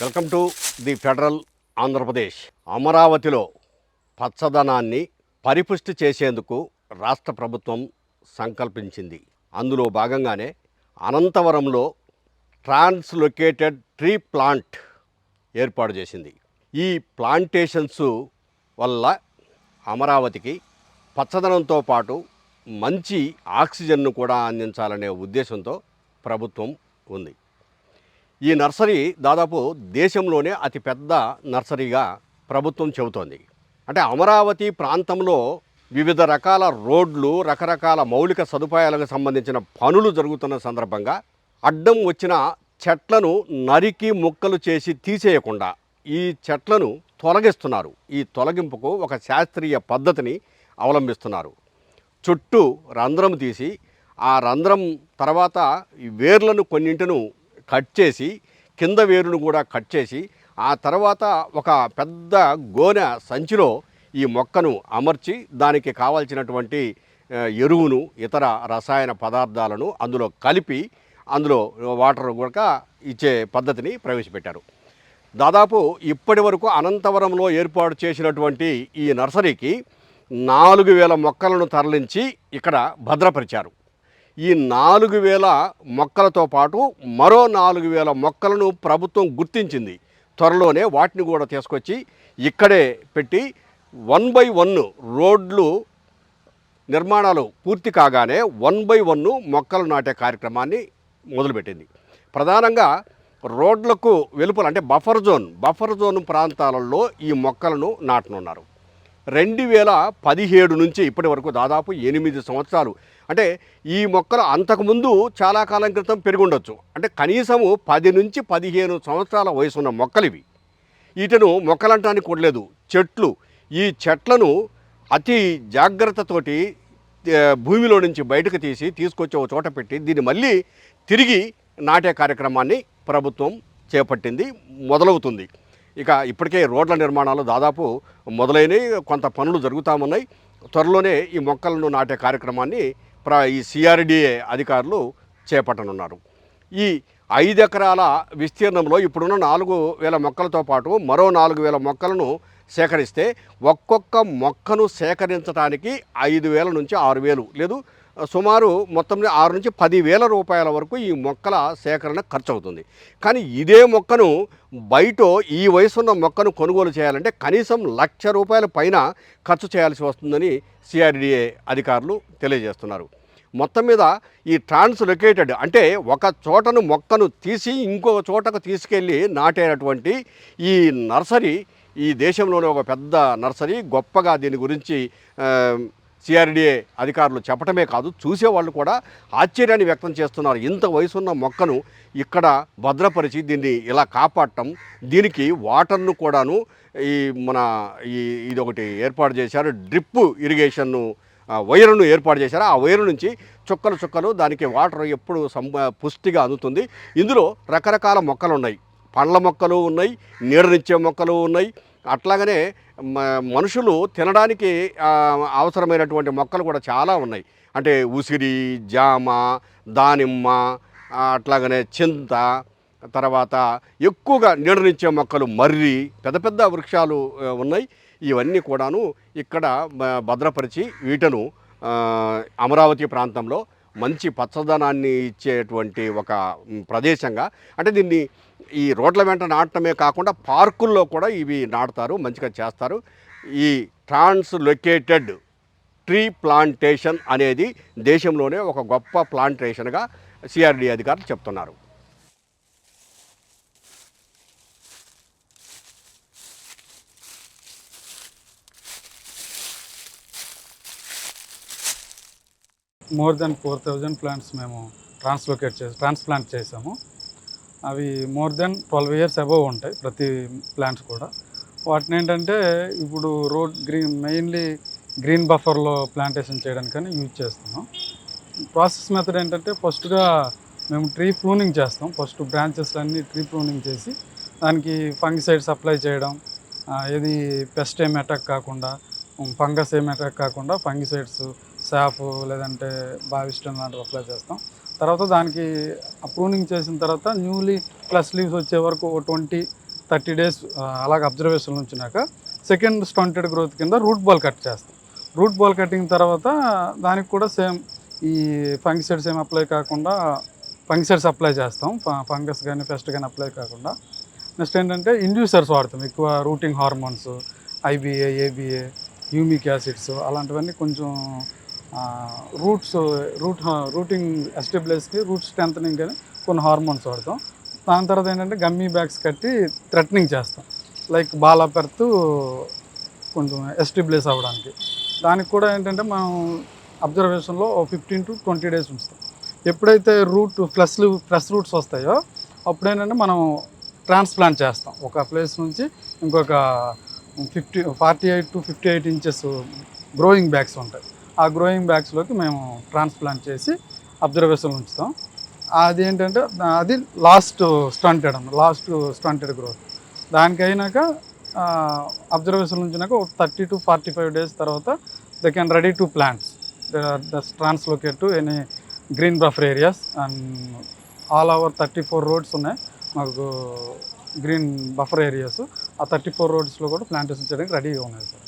Welcome to the federal Andhra Pradesh. అమరావతిలో పచ్చదనాన్ని పరిపుష్టి చేసేందుకు రాష్ట్ర ప్రభుత్వం సంకల్పించింది. అందులో భాగంగానే అనంతవరంలో ట్రాన్స్లొకేటెడ్ ట్రీ ప్లాంట్ ఏర్పాటు చేసింది. ఈ ప్లాంటేషన్స్ వల్ల అమరావతికి పచ్చదనంతో పాటు మంచి ఆక్సిజన్ను కూడా అందించాలనే ఉద్దేశంతో ప్రభుత్వం ఉంది. ఈ నర్సరీ దాదాపు దేశంలోనే అతిపెద్ద నర్సరీగా ప్రభుత్వం చెబుతోంది. అంటే అమరావతి ప్రాంతంలో వివిధ రకాల రోడ్లు రకరకాల మౌలిక సదుపాయాలకు సంబంధించిన పనులు జరుగుతున్న సందర్భంగా అడ్డం వచ్చిన చెట్లను నరికి ముక్కలు చేసి తీసేయకుండా ఈ చెట్లను తొలగిస్తున్నారు. ఈ తొలగింపుకు ఒక శాస్త్రీయ పద్ధతిని అవలంబిస్తున్నారు. చుట్టూ రంధ్రం తీసి ఆ రంధ్రం తర్వాత ఈ వేర్లను కొన్నింటిను కట్ చేసి కింద వేరును కూడా కట్ చేసి ఆ తర్వాత ఒక పెద్ద గోనె సంచిలో ఈ మొక్కను అమర్చి దానికి కావాల్సినటువంటి ఎరువును ఇతర రసాయన పదార్థాలను అందులో కలిపి అందులో వాటర్ కూడా ఇచ్చే పద్ధతిని ప్రవేశపెట్టారు. దాదాపు ఇప్పటి వరకు అనంతవరంలో ఏర్పాటు చేసినటువంటి ఈ నర్సరీకి నాలుగు వేల మొక్కలను తరలించి ఇక్కడ భద్రపరిచారు. ఈ నాలుగు వేల మొక్కలతో పాటు మరో నాలుగు వేల మొక్కలను ప్రభుత్వం గుర్తించింది. త్వరలోనే వాటిని కూడా తీసుకొచ్చి ఇక్కడే పెట్టి వన్ బై వన్ రోడ్లు నిర్మాణాలు పూర్తి కాగానే వన్ బై వన్ మొక్కలు నాటే కార్యక్రమాన్ని మొదలుపెట్టింది. ప్రధానంగా రోడ్లకు వెలుపల అంటే బఫర్ జోన్ బఫర్ జోన్ ప్రాంతాలలో ఈ మొక్కలను నాటనున్నారు. రెండు వేల పదిహేడు నుంచి ఇప్పటి వరకు దాదాపు ఎనిమిది సంవత్సరాలు. అంటే ఈ మొక్కలు అంతకుముందు చాలా కాలం క్రితం పెరిగి అంటే కనీసము పది నుంచి పదిహేను సంవత్సరాల వయసున్న మొక్కలు ఇవి వీటిను మొక్కలంటానికి కూడలేదు చెట్లు. ఈ చెట్లను అతి జాగ్రత్తతోటి భూమిలో నుంచి బయటకు తీసి తీసుకొచ్చి ఒక చోట పెట్టి దీన్ని మళ్ళీ తిరిగి నాటే కార్యక్రమాన్ని ప్రభుత్వం చేపట్టింది మొదలవుతుంది. ఇక ఇప్పటికే రోడ్ల నిర్మాణాలు దాదాపు మొదలైనవి. కొంత పనులు జరుగుతూ ఉన్నాయి త్వరలోనే ఈ మొక్కలను నాటే కార్యక్రమాన్ని ప్ర ఈ సిఆర్డిఏ అధికారులు చేపట్టనున్నారు. ఈ ఐదు ఎకరాల విస్తీర్ణంలో ఇప్పుడున్న నాలుగు వేల మొక్కలతో పాటు మరో నాలుగు వేల మొక్కలను సేకరిస్తే ఒక్కొక్క మొక్కను సేకరించడానికి ఐదు వేల నుంచి ఆరు వేలు. లేదు సుమారు మొత్తం ఆరు నుంచి పదివేల రూపాయల వరకు ఈ మొక్కల సేకరణ ఖర్చు అవుతుంది కానీ ఇదే మొక్కను బయట ఈ వయసున్న మొక్కను కొనుగోలు చేయాలంటే కనీసం లక్ష రూపాయల పైన ఖర్చు చేయాల్సి వస్తుందని సిఆర్డిఏ అధికారులు తెలియజేస్తున్నారు. మొత్తం మీద ఈ ట్రాన్స్లొకేటెడ్ అంటే ఒక చోటను మొక్కను తీసి ఇంకో చోటకు తీసుకెళ్ళి నాటేటటువంటి ఈ నర్సరీ ఈ దేశంలోనే ఒక పెద్ద నర్సరీ గొప్పగా దీని గురించి సిఆర్డిఏ అధికారులు చెప్పటమే కాదు చూసేవాళ్ళు కూడా ఆశ్చర్యాన్ని వ్యక్తం చేస్తున్నారు. ఇంత వయసున్న మొక్కను ఇక్కడ భద్రపరిచి దీన్ని ఇలా కాపాడటం దీనికి వాటర్ను కూడాను ఈ మన ఈ ఇది ఒకటి ఏర్పాటు చేశారు. డ్రిప్ ఇరిగేషన్ను వైరును ఏర్పాటు చేశారు. ఆ వైరు నుంచి చుక్కలు చుక్కలు దానికి వాటర్ ఎప్పుడు సం పుష్టిగా అందుతుంది. ఇందులో రకరకాల మొక్కలు ఉన్నాయి. పండ్ల మొక్కలు ఉన్నాయి నీడనిచ్చే మొక్కలు ఉన్నాయి అట్లాగనే మ- మనుషులు తినడానికి అవసరమైనటువంటి మొక్కలు కూడా చాలా ఉన్నాయి. అంటే ఉసిరి జామ దానిమ్మ అట్లాగనే చింత తర్వాత ఎక్కువగా నీడనిచ్చే మొక్కలు మర్రి పెద్ద పెద్ద వృక్షాలు ఉన్నాయి. ఇవన్నీ కూడాను ఇక్కడ భద్రపరిచి వీటను అమరావతి ప్రాంతంలో మంచి పచ్చదనాన్ని ఇచ్చేటువంటి ఒక ప్రదేశంగా. అంటే దీన్ని ఈ రోడ్ల వెంట నాటడమే కాకుండా పార్కుల్లో కూడా ఇవి నాటుతారు మంచిగా చేస్తారు. ఈ ట్రాన్స్ లొకేటెడ్ ట్రీ ప్లాంటేషన్ అనేది దేశంలోనే ఒక గొప్ప ప్లాంటేషన్గా సిఆర్డి అధికారులు చెప్తున్నారు. More than four thousand plants మేము ట్రాన్స్లోకేట్ చేసి ట్రాన్స్ప్లాంట్ చేసాము. అవి more than twelve years above ఉంటాయి ప్రతి ప్లాంట్స్ కూడా. వాటిని ఏంటంటే ఇప్పుడు రోడ్ గ్రీన్ మెయిన్లీ గ్రీన్ బఫర్లో ప్లాంటేషన్ చేయడానికని యూజ్ చేస్తున్నాం. ప్రాసెస్ మెథడ్ ఏంటంటే ఫస్ట్గా మేము ట్రీ ప్రూనింగ్ చేస్తాం. ఫస్ట్ బ్రాంచెస్ అన్నీ ట్రీ ప్రూనింగ్ చేసి దానికి ఫంగిసైడ్స్ అప్లై చేయడం ఏది పెస్ట్ ఏం అటాక్ కాకుండా ఫంగస్ ఏం అటాక్ కాకుండా ఫంగిసైడ్స్ సాఫ్ లేదంటే బావిస్టోన్ లాంటివి అప్లై చేస్తాం తర్వాత దానికి ప్రూనింగ్ చేసిన తర్వాత న్యూలీ ప్లస్ లీవ్స్ వచ్చే వరకు ట్వంటీ థర్టీ డేస్ అలాగ అబ్జర్వేషన్ ఉంచినాక సెకండ్ స్టంటెడ్ గ్రోత్ కింద రూట్ బాల్ కట్ చేస్తాం. రూట్ బాల్ కటింగ్ తర్వాత దానికి కూడా సేమ్ ఈ ఫంగిసైడ్స్ ఏం అప్లై కాకుండా ఫంగిసైడ్స్ అప్లై చేస్తాం. ఫంగస్ కానీ పెస్ట్ కానీ అప్లై కాకుండా. నెక్స్ట్ ఏంటంటే ఇండ్యూసర్స్ వాడతాం. ఎక్కువ rooting hormones IBA ABA humic acids అలాంటివన్నీ కొంచెం రూట్స్ రూట్ రూటింగ్ ఎస్టాబ్లిష్కి రూట్ స్ట్రెంథనింగ్ అని కొన్ని హార్మోన్స్ వాడతాం. దాని తర్వాత ఏంటంటే గమ్మీ బ్యాగ్స్ కట్టి థ్రెటనింగ్ చేస్తాం. లైక్ బాలా పెర్త్ కొంచెం ఎస్టాబ్లిష్ అవ్వడానికి. దానికి కూడా ఏంటంటే మనం అబ్జర్వేషన్లో ఫిఫ్టీన్ టు ట్వంటీ డేస్ ఉంచుతాం. ఎప్పుడైతే రూట్ ఫ్లస్లు ఫ్లస్ రూట్స్ వస్తాయో అప్పుడు ఏంటంటే మనం ట్రాన్స్ప్లాంట్ చేస్తాం. ఒక ప్లేస్ నుంచి ఇంకొక fifty forty eight to fifty eight inches growing bags ఉంటాయి. ఆ గ్రోయింగ్ బ్యాగ్స్లోకి మేము ట్రాన్స్ప్లాంట్ చేసి అబ్జర్వేషన్ ఉంచుతాం. అది ఏంటంటే అది లాస్ట్ స్టంటెడ్ అన్న లాస్ట్ స్టంటెడ్ గ్రోత్ దానికైనాక అబ్జర్వేషన్ ఉంచినాక ఒక thirty to forty five days తర్వాత they can ready to plants the translocate to any green buffer areas and all over thirty four roads ఉన్నాయి. మాకు గ్రీన్ బఫర్ ఏరియాస్ ఆ thirty four రోడ్స్లో కూడా plantation చేయడానికి రెడీగా ఉన్నాయి సార్.